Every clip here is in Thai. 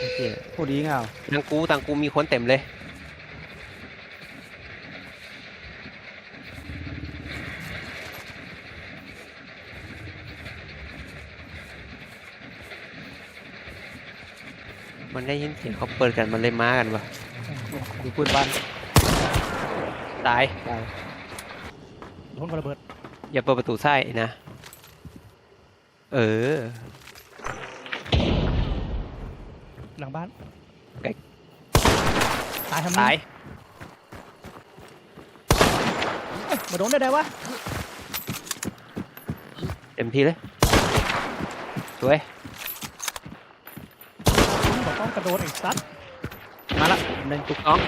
โอเคโอ้ดีเงาทางกูทางกูมีคนเต็มเลย มันได้ยินเสียงเขาเปิดกันมันเลยมากันวะดูปืนบ้านตาย ตายโดนกระเบิด อย่าเปิดประตูใส่นะ เออ หลังบ้านไกลตายทำไมตายมาโดนได้ไงวะเต็มที่เลยสวย บอกต้องกระโดดไอ้ซัดมาละหนึ่งถูกต้อง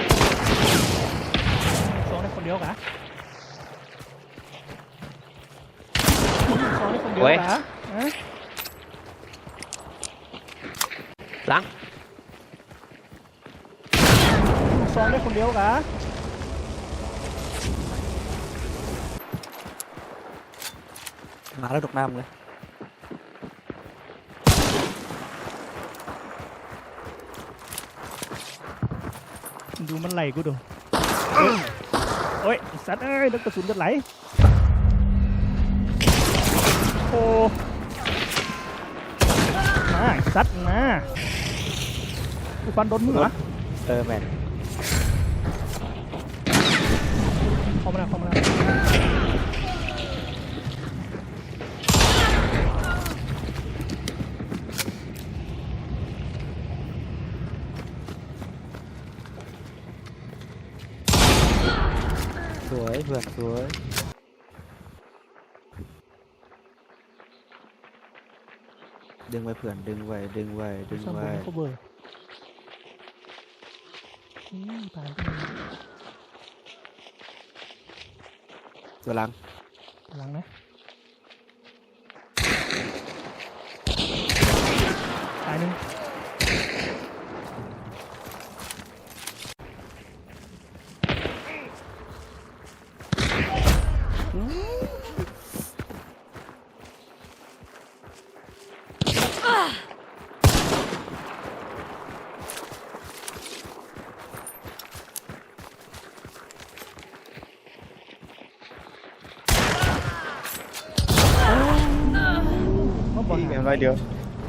ซ้อนได้คนเดียวกะซ้อนได้คนเดียวกะฮะหลัง ซ้อนได้คนเดียวกะมาแล้วตกน้ำเลยดูมันไหลกูดูโอ้ยสัตว์เอ้ยแล้วกระสุนจะไหลโอ้มาสัตว์มากูฟันโดนมึงเหรอเออแมน มาแล้วเข้ามาแล้วสวยเพื่อนสวยดึงไว้เพื่อนดึงไว้ดึงไว้ดึงช่างบไว้นเขาเบอร์อืมตายก็มี ตัวหลังหลังนะตายหนึ่งมาบอลอีกหาแม นไว้เดียว